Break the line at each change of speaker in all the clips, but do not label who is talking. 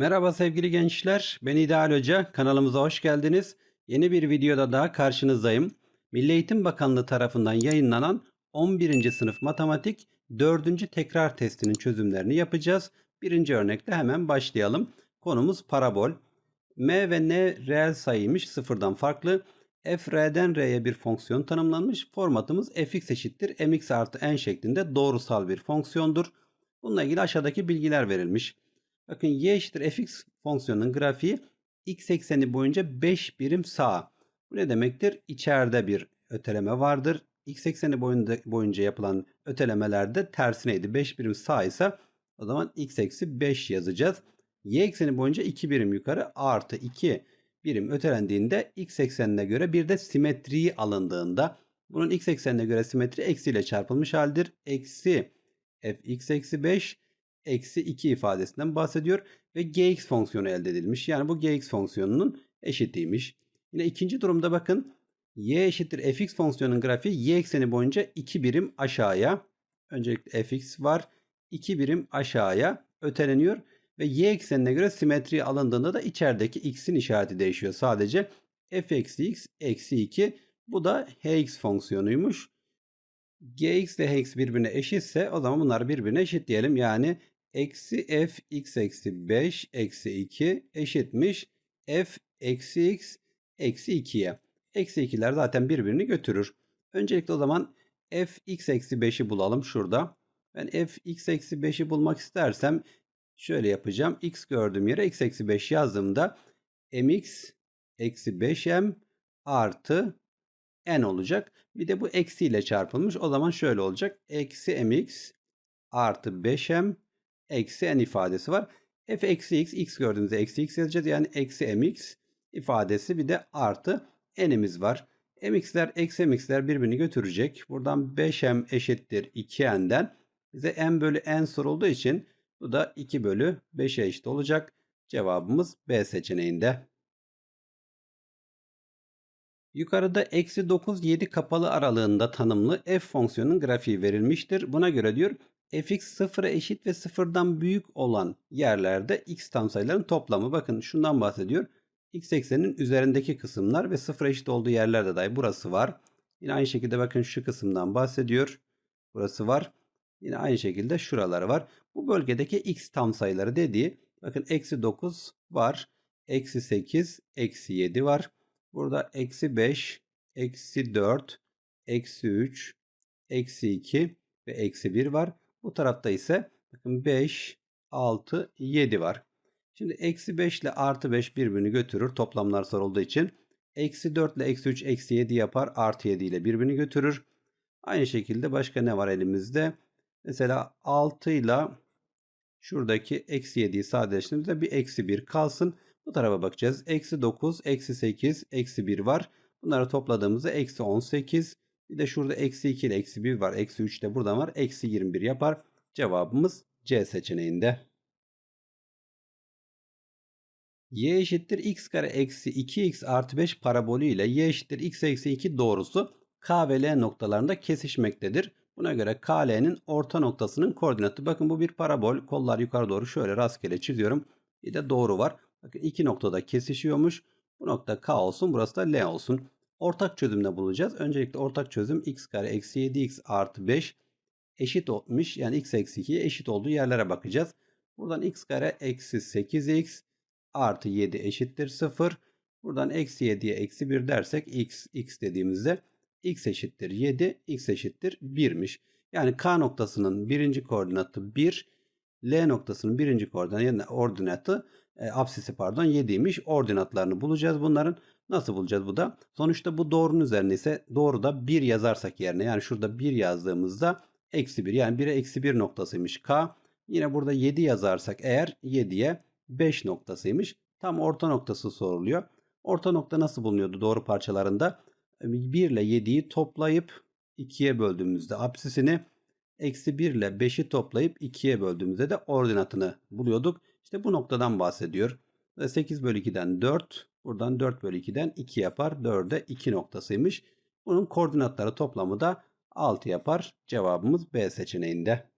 Merhaba sevgili gençler, ben İdeal Hoca. Kanalımıza hoş geldiniz. Yeni bir videoda daha karşınızdayım. Milli Eğitim Bakanlığı tarafından yayınlanan 11. sınıf matematik 4. tekrar testinin çözümlerini yapacağız. Birinci örnekle hemen başlayalım. Konumuz parabol. M ve N reel sayıymış sıfırdan farklı. F R'den R'ye bir fonksiyon tanımlanmış. Formatımız fx eşittir mx artı n şeklinde doğrusal bir fonksiyondur. Bununla ilgili aşağıdaki bilgiler verilmiş. Bakın y eşittir fx fonksiyonunun grafiği x ekseni boyunca 5 birim sağa. Bu ne demektir? İçeride bir öteleme vardır. X ekseni boyunca, boyunca yapılan ötelemelerde tersineydi. 5 birim sağ ise o zaman x eksi 5 yazacağız. Y ekseni boyunca 2 birim yukarı artı 2 birim ötelendiğinde x eksenine göre bir de simetriyi alındığında bunun x eksenine göre simetri eksiyle çarpılmış haldir. Eksi fx eksi 5 eksi 2 ifadesinden bahsediyor ve gx fonksiyonu elde edilmiş. Yani bu gx fonksiyonunun eşitiymiş. Yine ikinci durumda bakın y eşittir fx fonksiyonunun grafiği y ekseni boyunca 2 birim aşağıya öncelikle fx var 2 birim aşağıya öteleniyor ve y eksenine göre simetri alındığında da içerideki x'in işareti değişiyor. Sadece f eksi x eksi 2 bu da hx fonksiyonuymuş. gx ile hx birbirine eşitse o zaman bunları birbirine eşit diyelim. Yani eksi f x eksi 5 eksi 2 eşitmiş f eksi x eksi 2'ye. Eksi 2'ler zaten birbirini götürür. Öncelikle o zaman f x eksi 5'i bulalım şurada. Ben f x eksi 5'i bulmak istersem şöyle yapacağım. x gördüğüm yere x eksi 5 yazdığımda mx eksi 5m artı n olacak. Bir de bu eksiyle çarpılmış. O zaman şöyle olacak. Eksi mx artı 5m eksi n ifadesi var. f eksi x, x gördüğümüzde eksi x yazacağız. Yani eksi mx ifadesi bir de artı n'imiz var. mx'ler eksi mx'ler birbirini götürecek. Buradan 5m eşittir 2n'den. Bize n bölü n sorulduğu için bu da 2 bölü 5'e eşit olacak. Cevabımız B seçeneğinde. Yukarıda eksi 9 7 kapalı aralığında tanımlı f fonksiyonunun grafiği verilmiştir. Buna göre diyor fx sıfıra eşit ve sıfırdan büyük olan yerlerde x tam sayıların toplamı. Bakın şundan bahsediyor. x eksenin üzerindeki kısımlar ve sıfıra eşit olduğu yerlerde dahi burası var. Yine aynı şekilde bakın şu kısımdan bahsediyor. Burası var. Yine aynı şekilde şuraları var. Bu bölgedeki x tam sayıları dediği bakın eksi 9 var. Eksi 8, eksi 7 var. Burada eksi 5, eksi 4, eksi 3, eksi 2 ve eksi 1 var. Bu tarafta ise bakın 5, 6, 7 var. Şimdi eksi 5 ile artı 5 birbirini götürür toplamlar sorulduğu için. Eksi 4 ile eksi 3 eksi 7 yapar. Artı 7 ile birbirini götürür. Aynı şekilde başka ne var elimizde? Mesela 6 ile şuradaki eksi 7'yi sadeleştirdiğimizde bir eksi 1 kalsın. Bu tarafa bakacağız. Eksi 9, eksi 8, eksi 1 var. Bunları topladığımızda eksi 18. Bir de şurada eksi 2 ile eksi 1 var. Eksi 3 de buradan var. Eksi 21 yapar. Cevabımız C seçeneğinde. y eşittir x kare eksi 2x artı 5 parabolü ile y eşittir x eksi 2 doğrusu K ve L noktalarında kesişmektedir. Buna göre KL'nin orta noktasının koordinatı. Bakın bu bir parabol. Kollar yukarı doğru şöyle rastgele çiziyorum. Bir de doğru var. Bakın iki noktada kesişiyormuş. Bu nokta K olsun. Burası da L olsun. Ortak çözümde bulacağız. Öncelikle ortak çözüm x kare eksi 7x artı 5 eşit olmuş. Yani x eksi 2'ye eşit olduğu yerlere bakacağız. Buradan x kare eksi 8x artı 7 eşittir 0. Buradan eksi 7'ye eksi 1 dersek x, x dediğimizde x eşittir 7, x eşittir 1'miş. Yani k noktasının birinci koordinatı 1, L noktasının birinci koordinatı, yani ordinatı e, absisi pardon 7'ymiş. Ordinatlarını bulacağız bunların. Nasıl bulacağız bu da? Sonuçta bu doğrunun üzerine ise doğruda 1 yazarsak yerine yani şurada 1 yazdığımızda eksi 1 yani 1'e eksi 1 noktasıymış K. Yine burada 7 yazarsak eğer 7'ye 5 noktasıymış. Tam orta noktası soruluyor. Orta nokta nasıl bulunuyordu doğru parçalarında? 1 ile 7'yi toplayıp 2'ye böldüğümüzde absisini eksi 1 ile 5'i toplayıp 2'ye böldüğümüzde de ordinatını buluyorduk. İşte bu noktadan bahsediyor. 8 bölü 2'den 4. Buradan 4 bölü 2'den 2 yapar. 4'e 2 noktasıymış. Bunun koordinatları toplamı da 6 yapar. Cevabımız B seçeneğinde.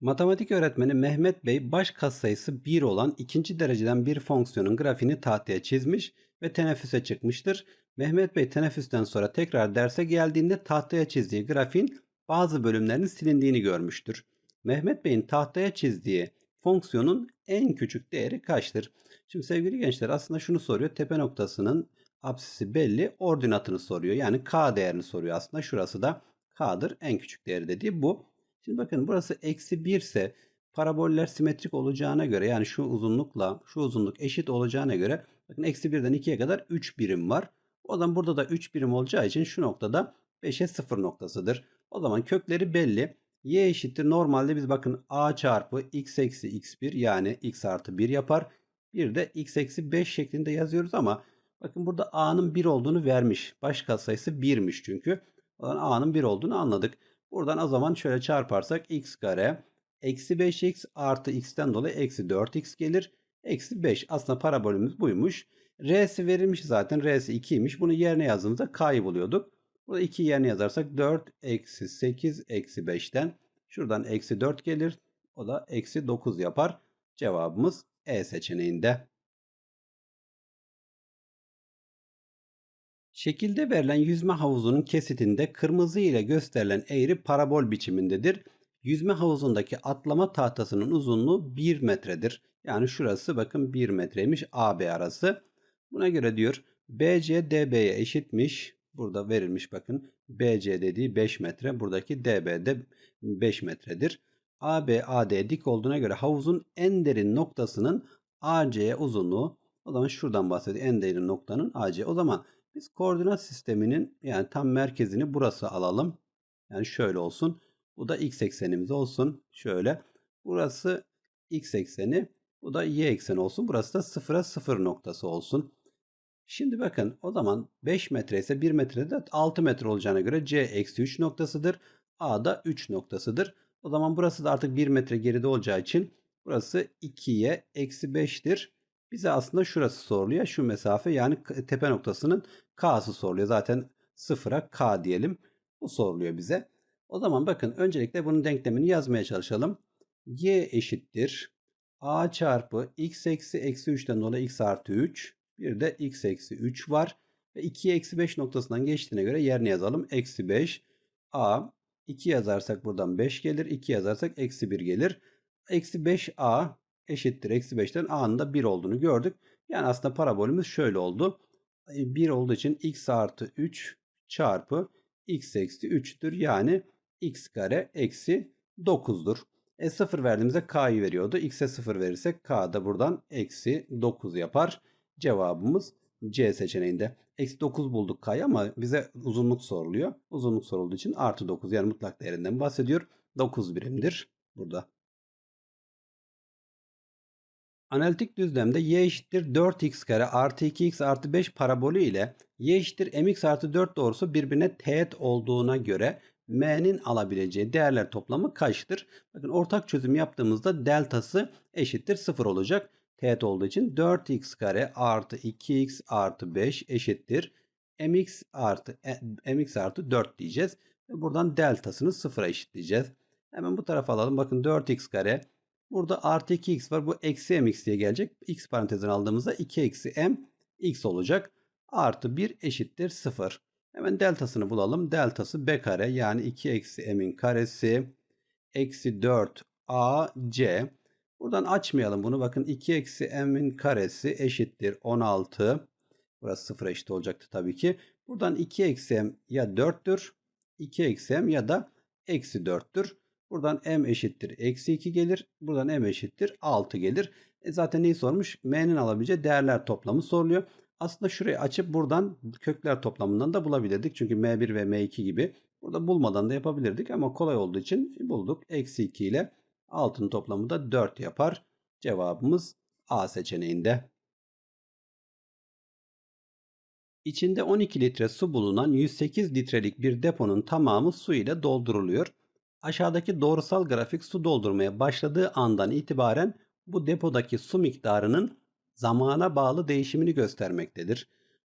Matematik öğretmeni Mehmet Bey baş katsayısı 1 olan ikinci dereceden bir fonksiyonun grafiğini tahtaya çizmiş ve teneffüse çıkmıştır. Mehmet Bey teneffüsten sonra tekrar derse geldiğinde tahtaya çizdiği grafiğin bazı bölümlerinin silindiğini görmüştür. Mehmet Bey'in tahtaya çizdiği fonksiyonun en küçük değeri kaçtır? Şimdi sevgili gençler aslında şunu soruyor. Tepe noktasının apsisi belli. Ordinatını soruyor. Yani k değerini soruyor aslında. Şurası da k'dır. En küçük değeri dediği bu. Şimdi bakın burası eksi 1 ise paraboller simetrik olacağına göre yani şu uzunlukla şu uzunluk eşit olacağına göre bakın eksi 1'den 2'ye kadar 3 birim var. O zaman burada da 3 birim olacağı için şu noktada 5'e 0 noktasıdır. O zaman kökleri belli. Y eşittir. Normalde biz bakın a çarpı x eksi x1 yani x artı 1 yapar. Bir de x eksi 5 şeklinde yazıyoruz ama bakın burada a'nın 1 olduğunu vermiş. Baş katsayısı 1'miş çünkü. A'nın 1 olduğunu anladık. Buradan o zaman şöyle çarparsak x kare eksi 5x artı x'ten dolayı eksi 4x gelir. Eksi 5 aslında parabolümüz buymuş. R'si verilmiş zaten. R'si 2'ymiş. Bunu yerine yazdığımızda k'yı buluyorduk. Burada 2 yerine yazarsak 4 eksi 8 eksi 5'ten şuradan eksi 4 gelir. O da eksi 9 yapar. Cevabımız E seçeneğinde. Şekilde verilen yüzme havuzunun kesitinde kırmızı ile gösterilen eğri parabol biçimindedir. Yüzme havuzundaki atlama tahtasının uzunluğu 1 metredir. Yani şurası bakın 1 metreymiş AB arası. Buna göre diyor BC DB'ye eşitmiş. Burada verilmiş bakın. BC dediği 5 metre. Buradaki DB de 5 metredir. AB AD dik olduğuna göre havuzun en derin noktasının AC'ye uzunluğu. O zaman şuradan bahsediyor. En derin noktanın AC. O zaman biz koordinat sisteminin yani tam merkezini burası alalım. Yani şöyle olsun. Bu da x eksenimiz olsun. Şöyle. Burası x ekseni. Bu da y ekseni olsun. Burası da 0'a 0 noktası olsun. Şimdi bakın o zaman 5 metre ise 1 metre de 6 metre olacağına göre C eksi 3 noktasıdır. A da 3 noktasıdır. O zaman burası da artık 1 metre geride olacağı için burası 2'ye eksi 5'tir. Bize aslında şurası soruluyor. Şu mesafe yani tepe noktasının K'sı soruluyor. Zaten 0'a K diyelim. Bu soruluyor bize. O zaman bakın öncelikle bunun denklemini yazmaya çalışalım. Y eşittir. A çarpı x eksi eksi 3'ten dolayı x artı 3 bir de x eksi 3 var. Ve 2'ye eksi 5 noktasından geçtiğine göre yerine yazalım. Eksi 5 a 2 yazarsak buradan 5 gelir. 2 yazarsak eksi 1 gelir. Eksi 5a eşittir. Eksi 5'ten a'nın da 1 olduğunu gördük. Yani aslında parabolümüz şöyle oldu. 1 olduğu için x artı 3 çarpı x eksi 3'tür. Yani x kare eksi 9'dur. E 0 verdiğimizde k'yı veriyordu. x'e 0 verirsek k da buradan eksi 9 yapar. Cevabımız C seçeneğinde. Eksi 9 bulduk K'yı ama bize uzunluk soruluyor. Uzunluk sorulduğu için artı 9 yani mutlak değerinden bahsediyor. 9 birimdir burada. Analitik düzlemde y eşittir 4x kare artı 2x artı 5 parabolü ile y eşittir mx artı 4 doğrusu birbirine teğet olduğuna göre m'nin alabileceği değerler toplamı kaçtır? Bakın ortak çözüm yaptığımızda deltası eşittir 0 olacak teğet olduğu için 4x kare artı 2x artı 5 eşittir. mx artı e, mx artı 4 diyeceğiz. Ve buradan deltasını sıfıra eşitleyeceğiz. Hemen bu tarafa alalım. Bakın 4x kare. Burada artı 2x var. Bu eksi mx diye gelecek. x parantezini aldığımızda 2 eksi m x olacak. Artı 1 eşittir 0. Hemen deltasını bulalım. Deltası b kare yani 2 eksi m'in karesi eksi 4 ac Buradan açmayalım bunu. Bakın 2 eksi m'in karesi eşittir 16. Burası 0 eşit olacaktı tabii ki. Buradan 2 eksi m ya 4'tür. 2 eksi m ya da eksi 4'tür. Buradan m eşittir eksi 2 gelir. Buradan m eşittir 6 gelir. E zaten neyi sormuş? m'nin alabileceği değerler toplamı soruluyor. Aslında şurayı açıp buradan kökler toplamından da bulabilirdik. Çünkü m1 ve m2 gibi burada bulmadan da yapabilirdik. Ama kolay olduğu için bulduk. Eksi 2 ile Altın toplamı da 4 yapar. Cevabımız A seçeneğinde. İçinde 12 litre su bulunan 108 litrelik bir deponun tamamı su ile dolduruluyor. Aşağıdaki doğrusal grafik su doldurmaya başladığı andan itibaren bu depodaki su miktarının zamana bağlı değişimini göstermektedir.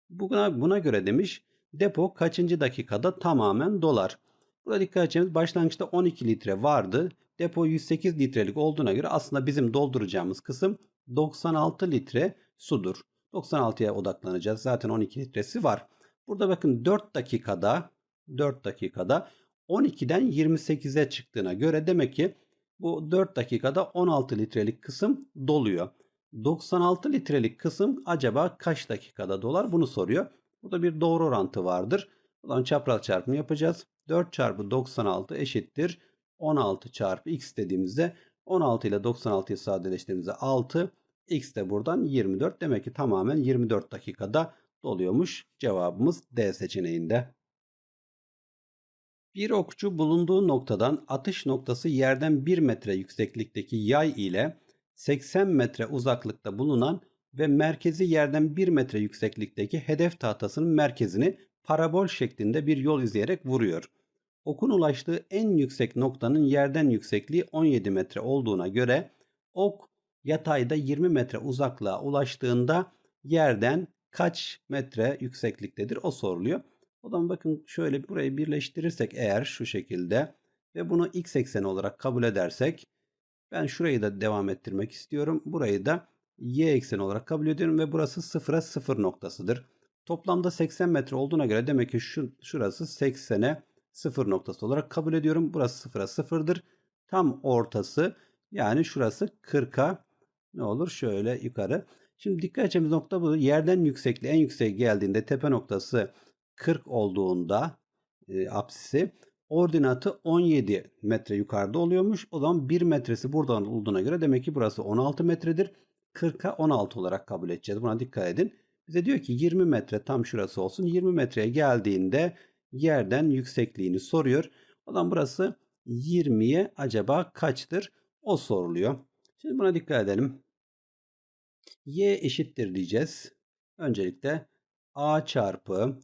Buna, buna göre demiş depo kaçıncı dakikada tamamen dolar. Burada dikkat edeceğimiz başlangıçta 12 litre vardı. Depo 108 litrelik olduğuna göre aslında bizim dolduracağımız kısım 96 litre sudur. 96'ya odaklanacağız. Zaten 12 litresi var. Burada bakın 4 dakikada 4 dakikada 12'den 28'e çıktığına göre demek ki bu 4 dakikada 16 litrelik kısım doluyor. 96 litrelik kısım acaba kaç dakikada dolar bunu soruyor. Burada bir doğru orantı vardır. Zaman çapraz çarpımı yapacağız. 4 çarpı 96 eşittir 16 çarpı x dediğimizde 16 ile 96'yı sadeleştirdiğimizde 6 x de buradan 24 demek ki tamamen 24 dakikada doluyormuş. Cevabımız D seçeneğinde. Bir okçu bulunduğu noktadan atış noktası yerden 1 metre yükseklikteki yay ile 80 metre uzaklıkta bulunan ve merkezi yerden 1 metre yükseklikteki hedef tahtasının merkezini parabol şeklinde bir yol izleyerek vuruyor. Okun ulaştığı en yüksek noktanın yerden yüksekliği 17 metre olduğuna göre ok yatayda 20 metre uzaklığa ulaştığında yerden kaç metre yüksekliktedir o soruluyor. O zaman bakın şöyle burayı birleştirirsek eğer şu şekilde ve bunu x ekseni olarak kabul edersek ben şurayı da devam ettirmek istiyorum. Burayı da y ekseni olarak kabul ediyorum ve burası sıfıra sıfır noktasıdır. Toplamda 80 metre olduğuna göre demek ki şu, şurası 80'e sıfır noktası olarak kabul ediyorum. Burası sıfıra sıfırdır. Tam ortası yani şurası 40'a ne olur şöyle yukarı. Şimdi dikkat edeceğimiz nokta bu. Yerden yüksekliği en yüksek geldiğinde tepe noktası 40 olduğunda e, apsisi ordinatı 17 metre yukarıda oluyormuş. O zaman 1 metresi buradan olduğuna göre demek ki burası 16 metredir. 40'a 16 olarak kabul edeceğiz. Buna dikkat edin. Bize diyor ki 20 metre tam şurası olsun. 20 metreye geldiğinde yerden yüksekliğini soruyor. O zaman burası 20'ye acaba kaçtır? O soruluyor. Şimdi buna dikkat edelim. Y eşittir diyeceğiz. Öncelikle A çarpı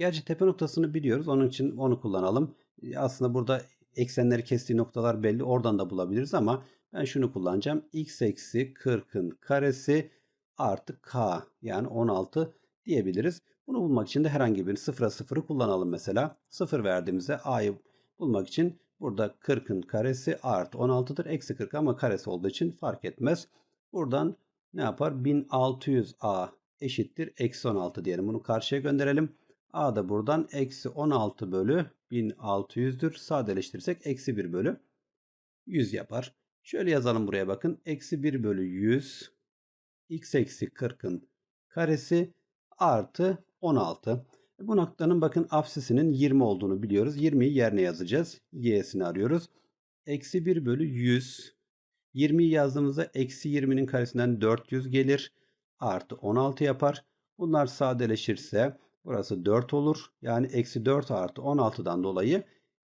Gerçi tepe noktasını biliyoruz. Onun için onu kullanalım. Aslında burada eksenleri kestiği noktalar belli. Oradan da bulabiliriz ama ben şunu kullanacağım. x eksi 40'ın karesi artı k yani 16 diyebiliriz. Bunu bulmak için de herhangi bir sıfıra sıfırı kullanalım mesela. Sıfır verdiğimizde a'yı bulmak için burada 40'ın karesi artı 16'dır. Eksi 40 ama karesi olduğu için fark etmez. Buradan ne yapar? 1600a eşittir. Eksi 16 diyelim. Bunu karşıya gönderelim. A da buradan eksi 16 bölü 1600'dür. Sadeleştirirsek eksi 1 bölü 100 yapar. Şöyle yazalım buraya bakın. Eksi 1 bölü 100 x eksi 40'ın karesi artı 16. Bu noktanın bakın absisinin 20 olduğunu biliyoruz. 20'yi yerine yazacağız. Y'sini arıyoruz. Eksi 1 bölü 100. 20'yi yazdığımızda eksi 20'nin karesinden 400 gelir. Artı 16 yapar. Bunlar sadeleşirse Burası 4 olur. Yani eksi 4 artı 16'dan dolayı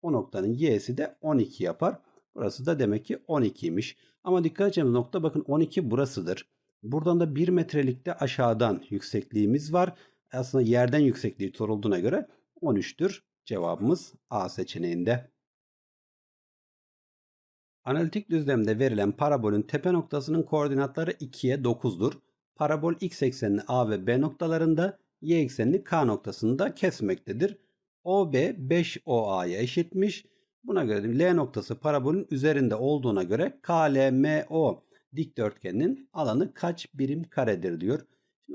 o noktanın y'si de 12 yapar. Burası da demek ki 12'ymiş. Ama dikkat edeceğimiz nokta bakın 12 burasıdır. Buradan da 1 metrelikte aşağıdan yüksekliğimiz var. Aslında yerden yüksekliği sorulduğuna göre 13'tür. Cevabımız A seçeneğinde. Analitik düzlemde verilen parabolün tepe noktasının koordinatları 2'ye 9'dur. Parabol x eksenini A ve B noktalarında y eksenini K noktasında kesmektedir. OB 5OA'ya eşitmiş. Buna göre L noktası parabolün üzerinde olduğuna göre KLMO dikdörtgenin alanı kaç birim karedir diyor.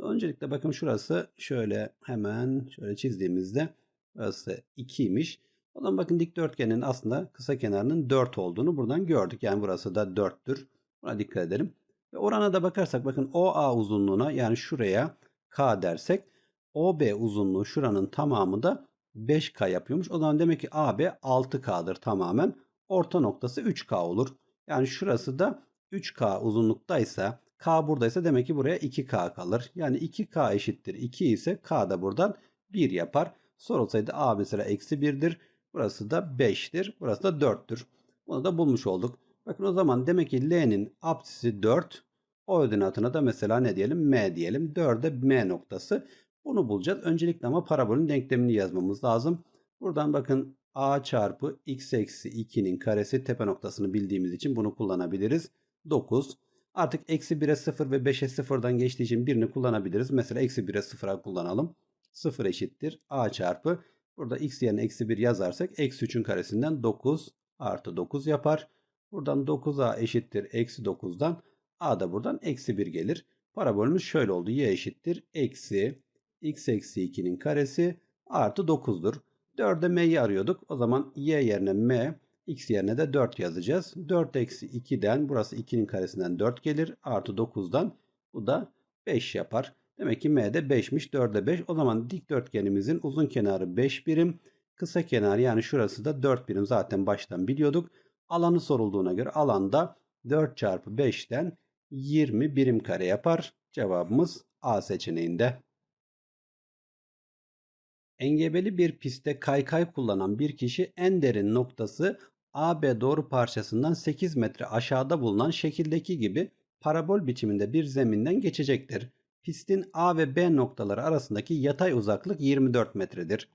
Öncelikle bakın şurası şöyle hemen şöyle çizdiğimizde burası 2'ymiş. O zaman bakın dikdörtgenin aslında kısa kenarının 4 olduğunu buradan gördük. Yani burası da 4'tür. Buna dikkat edelim. Ve orana da bakarsak bakın OA uzunluğuna yani şuraya K dersek OB uzunluğu şuranın tamamı da 5K yapıyormuş. O zaman demek ki AB 6K'dır tamamen. Orta noktası 3K olur. Yani şurası da 3K uzunluktaysa K buradaysa demek ki buraya 2K kalır. Yani 2K eşittir 2 ise K da buradan 1 yapar. Sorulsaydı A mesela eksi 1'dir. Burası da 5'tir. Burası da 4'tür. Bunu da bulmuş olduk. Bakın o zaman demek ki L'nin apsisi 4. Ordinatına da mesela ne diyelim? M diyelim. 4'e M noktası. Bunu bulacağız. Öncelikle ama parabolün denklemini yazmamız lazım. Buradan bakın a çarpı x eksi 2'nin karesi tepe noktasını bildiğimiz için bunu kullanabiliriz. 9. Artık eksi 1'e 0 ve 5'e 0'dan geçtiği için birini kullanabiliriz. Mesela eksi 1'e 0'a kullanalım. 0 eşittir a çarpı. Burada x yerine eksi 1 yazarsak eksi 3'ün karesinden 9 artı 9 yapar. Buradan 9a eşittir eksi 9'dan a da buradan eksi 1 gelir. Parabolümüz şöyle oldu. y eşittir eksi x eksi 2'nin karesi artı 9'dur. 4'e m'yi arıyorduk. O zaman y yerine m, x yerine de 4 yazacağız. 4 eksi 2'den burası 2'nin karesinden 4 gelir. Artı 9'dan bu da 5 yapar. Demek ki m de 5'miş. 4'e 5. O zaman dikdörtgenimizin uzun kenarı 5 birim. Kısa kenarı yani şurası da 4 birim zaten baştan biliyorduk. Alanı sorulduğuna göre alanda 4 çarpı 5'ten 20 birim kare yapar. Cevabımız A seçeneğinde. Engebeli bir pistte kaykay kullanan bir kişi en derin noktası AB doğru parçasından 8 metre aşağıda bulunan şekildeki gibi parabol biçiminde bir zeminden geçecektir. Pistin A ve B noktaları arasındaki yatay uzaklık 24 metredir.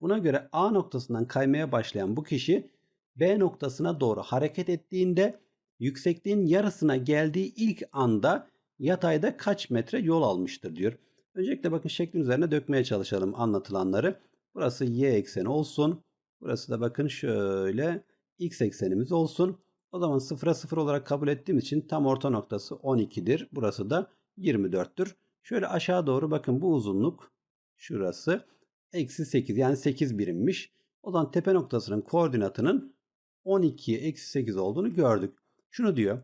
Buna göre A noktasından kaymaya başlayan bu kişi B noktasına doğru hareket ettiğinde yüksekliğin yarısına geldiği ilk anda yatayda kaç metre yol almıştır diyor. Öncelikle bakın şeklin üzerine dökmeye çalışalım anlatılanları. Burası y ekseni olsun. Burası da bakın şöyle x eksenimiz olsun. O zaman sıfıra sıfır olarak kabul ettiğim için tam orta noktası 12'dir. Burası da 24'tür. Şöyle aşağı doğru bakın bu uzunluk şurası eksi 8 yani 8 birimmiş. O zaman tepe noktasının koordinatının 12'ye eksi 8 olduğunu gördük. Şunu diyor.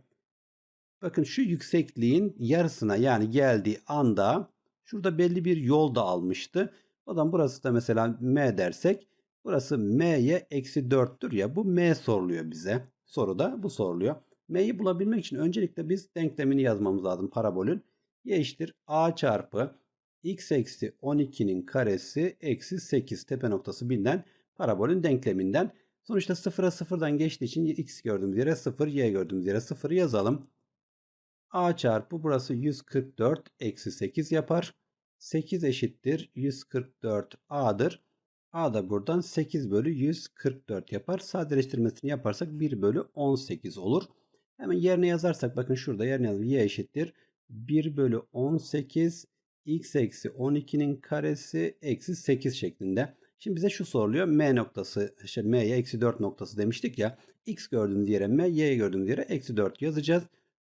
Bakın şu yüksekliğin yarısına yani geldiği anda şurada belli bir yol da almıştı. O zaman burası da mesela m dersek burası m'ye eksi 4'tür ya bu m soruluyor bize. Soruda bu soruluyor. m'yi bulabilmek için öncelikle biz denklemini yazmamız lazım parabolün. y eşittir a çarpı x eksi 12'nin karesi eksi 8 tepe noktası bilinen parabolün denkleminden. Sonuçta sıfıra sıfırdan geçtiği için x gördüğümüz yere 0, y gördüğümüz yere 0 yazalım. a çarpı burası 144 eksi 8 yapar. 8 eşittir 144 a'dır. A da buradan 8 bölü 144 yapar. Sadeleştirmesini yaparsak 1 bölü 18 olur. Hemen yerine yazarsak bakın şurada yerine yazalım. y eşittir 1 bölü 18 x eksi 12'nin karesi eksi 8 şeklinde. Şimdi bize şu soruluyor. M noktası, işte M'ye eksi 4 noktası demiştik ya. X gördüğümüz yere M, Y gördüğümüz yere eksi 4 yazacağız.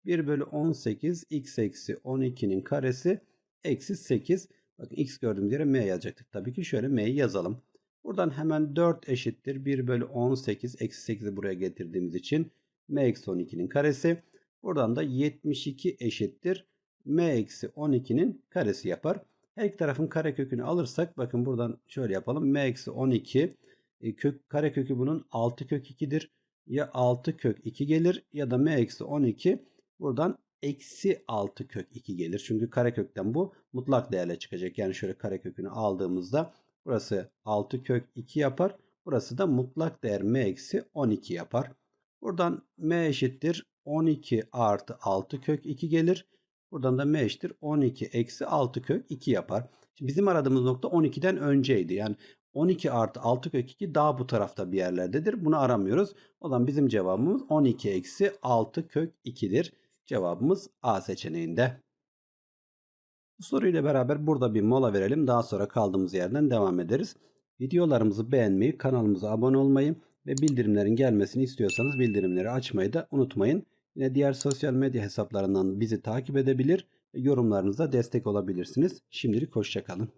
1 bölü 18 x eksi 12'nin karesi eksi 8. Bakın x gördüğümüz yere M yazacaktık. Tabii ki şöyle M'yi yazalım. Buradan hemen 4 eşittir. 1 bölü 18 eksi 8'i buraya getirdiğimiz için M eksi 12'nin karesi. Buradan da 72 eşittir. M eksi 12'nin karesi yapar. Her iki tarafın karekökünü alırsak bakın buradan şöyle yapalım. M eksi 12 e, kök, karekökü bunun 6 kök 2'dir. Ya 6 kök 2 gelir ya da M eksi 12 buradan eksi 6 kök 2 gelir. Çünkü karekökten bu mutlak değerle çıkacak. Yani şöyle karekökünü aldığımızda burası 6 kök 2 yapar. Burası da mutlak değer M eksi 12 yapar. Buradan M eşittir 12 artı 6 kök 2 gelir. Buradan da m eşittir 12 eksi 6 kök 2 yapar. Şimdi bizim aradığımız nokta 12'den önceydi. Yani 12 artı 6 kök 2 daha bu tarafta bir yerlerdedir. Bunu aramıyoruz. O zaman bizim cevabımız 12 eksi 6 kök 2'dir. Cevabımız A seçeneğinde. Bu soruyla beraber burada bir mola verelim. Daha sonra kaldığımız yerden devam ederiz. Videolarımızı beğenmeyi, kanalımıza abone olmayı ve bildirimlerin gelmesini istiyorsanız bildirimleri açmayı da unutmayın. Yine diğer sosyal medya hesaplarından bizi takip edebilir ve yorumlarınıza destek olabilirsiniz. Şimdilik hoşçakalın.